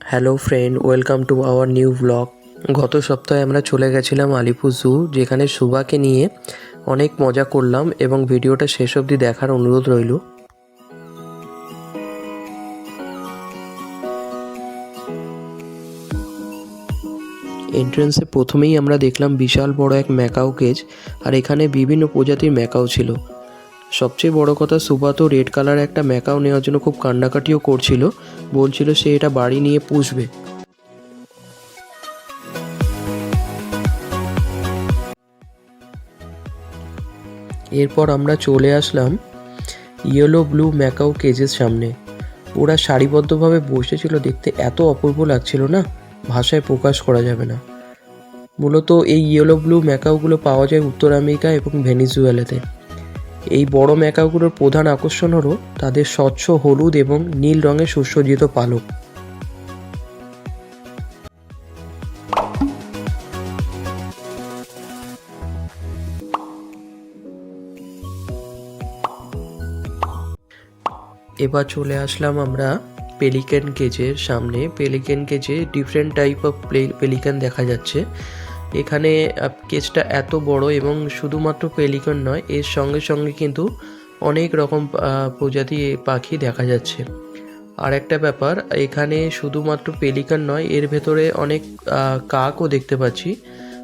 Hello friend welcome to our new blog গত সপ্তাহে আমরা চলে গেছিলাম আলিপুর জু যেখানে সুবাকে নিয়ে অনেক মজা করলাম এবং ভিডিওটা শেষ অবধি দেখার অনুরোধ রইল। এন্ট্রেন্সে প্রথমেই আমরা দেখলাম বিশাল বড় এক ম্যাকাও কেজ আর এখানে বিভিন্ন প্রজাতির ম্যাকাও ছিল। সবচেয়ে বড় কথা সুবা তো রেড কালার একটা ম্যাকাও নেওয়ার জন্য খুব কান্নাকাটিও করছিল। বলছিল সে এটা বাড়ি নিয়ে পুষবে। এরপর আমরা চলে আসলাম ইয়েলো ব্লু ম্যাকাও কেজের সামনে। ওরা সারিবদ্ধভাবে বসেছিল, দেখতে এত অপূর্ব লাগছিল না? ভাষায় প্রকাশ করা যাবে না। মূলত এই ইয়েলো ব্লু ম্যাকাওগুলো পাওয়া যায় উত্তর আমেরিকা এবং ভেনিজুয়েলাতে। এই বড় ম্যাকাওগুলোর প্রধান আকর্ষণ হলো তাদের স্বচ্ছ হলুদ এবং নীল রঙের সুসজ্জিত পালক। এবার চলে আসলাম আমরা পেলিকেন কেজের সামনে। পেলিকেন কেজে ডিফারেন্ট টাইপ অফ পেলিকান দেখা যাচ্ছে। এখানে কেজটা এত বড় এবং শুধুমাত্র পেলিকন নয়, এর সঙ্গে সঙ্গে কিন্তু অনেক রকম প্রজাতি পাখি দেখা যাচ্ছে। আর একটা ব্যাপার, এখানে শুধুমাত্র পেলিকান নয়, এর ভেতরে অনেক কাকও দেখতে পাচ্ছি।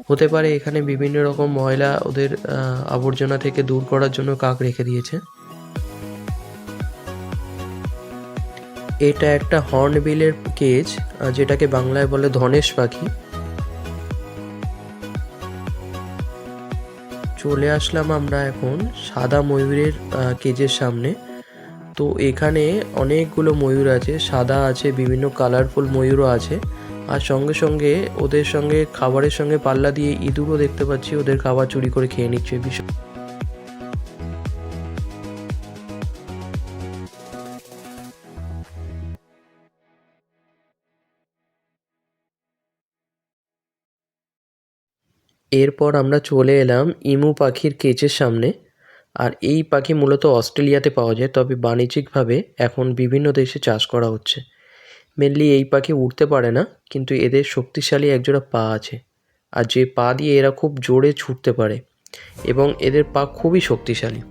হতে পারে এখানে বিভিন্ন রকম ময়লা ওদের আবর্জনা থেকে দূর করার জন্য কাক রেখে দিয়েছে। এটা একটা হর্নবিলের কেজ যেটাকে বাংলায় বলে ধনেশ পাখি। চলে আসলাম আমরা এখন সাদা ময়ূরের কেজের সামনে। তো এখানে অনেকগুলো ময়ূর আছে, সাদা আছে, বিভিন্ন কালারফুল ময়ূরও আছে। আর সঙ্গে সঙ্গে ওদের সঙ্গে, খাবারের সঙ্গে পাল্লা দিয়ে ইঁদুরও দেখতে পাচ্ছি, ওদের খাবার চুরি করে খেয়ে নিচ্ছে। ভীষণ এরপর আমরা চলে এলাম ইমু পাখির কেচের সামনে। আর এই পাখি মূলত অস্ট্রেলিয়াতে পাওয়া যায়, তবে বাণিজ্যিকভাবে এখন বিভিন্ন দেশে চাষ করা হচ্ছে। মেনলি এই পাখি উঠতে পারে না, কিন্তু এদের শক্তিশালী একজোড়া পা আছে। আর যে পা দিয়ে এরা খুব জোরে ছুটতে পারে। এবং এদের পা খুবই শক্তিশালী।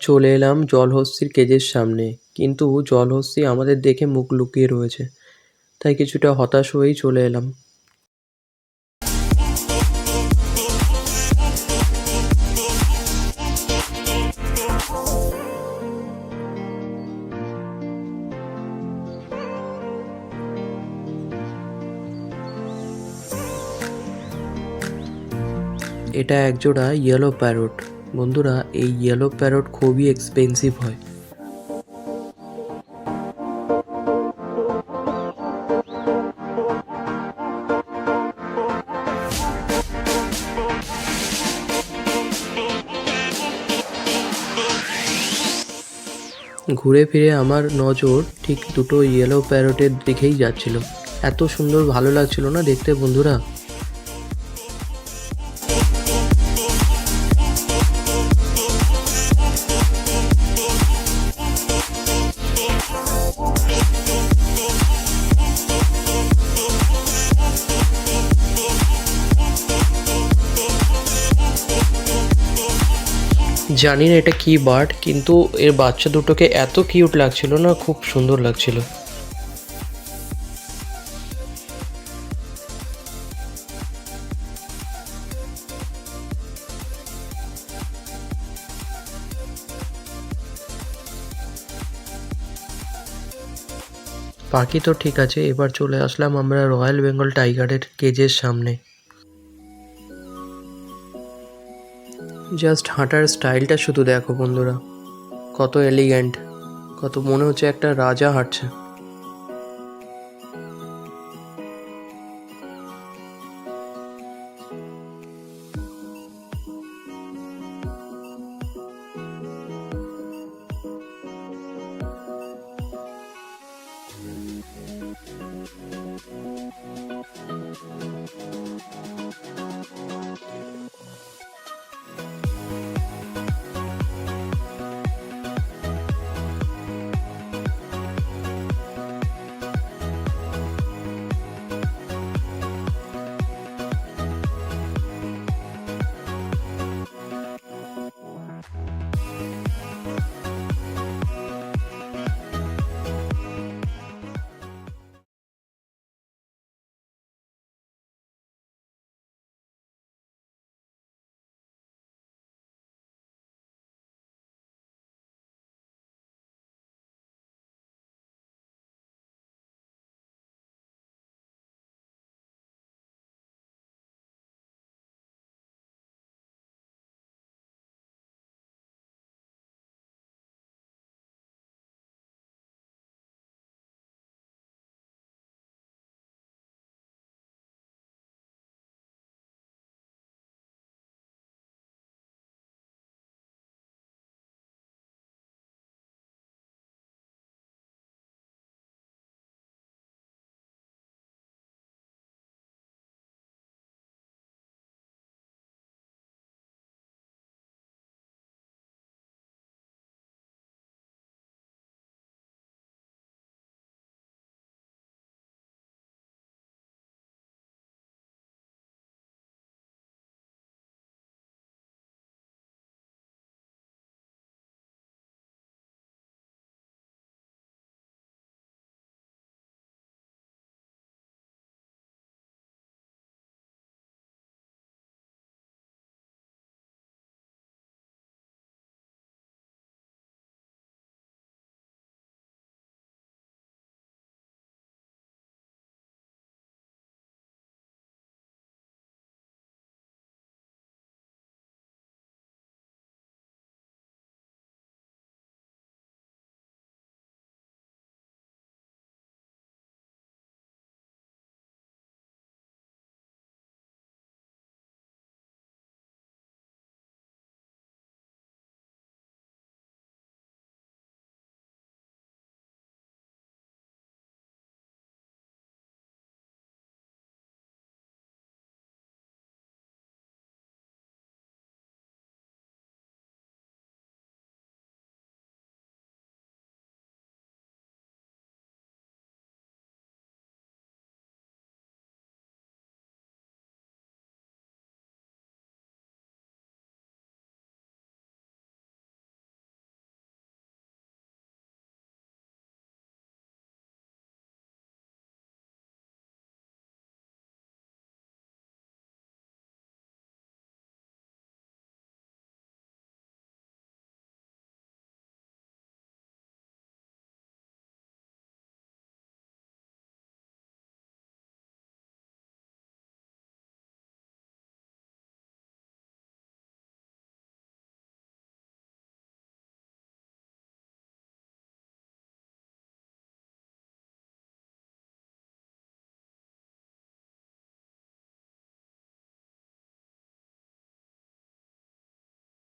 চলে এলাম জলহস্তির কেজের সামনে। কিন্তু জলহস্তি আমাদের দেখে মুখ লুকিয়ে রয়েছে, তাই কিছুটা হতাশ হয়েই চলে এলাম। এটা একজোড়া ইয়েলো প্যারট বন্ধুরা, এই ইয়েলো প্যারট খুবই এক্সপেন্সিভ হয়। ঘুরে ফিরে আমার নজর ঠিক দুটো ইয়েলো প্যারটের দিকেই যাচ্ছিল। এত সুন্দর ভালো লাগছিল না দেখতে বন্ধুরা। জানি না এটা কি বার্ড, কিন্তু এর বাচ্চা দুটোকে এত কিউট লাগছিল না, খুব সুন্দর লাগছিল। পাখি তো ঠিক আছে, এবার চলে আসলাম আমরা রয়্যাল বেঙ্গল টাইগারের কেজের সামনে। জাস্ট হাঁটার স্টাইলটা শুধু দেখো বন্ধুরা। কত এলিগ্যান্ট কত মনে হচ্ছে একটা রাজা হাঁটছে।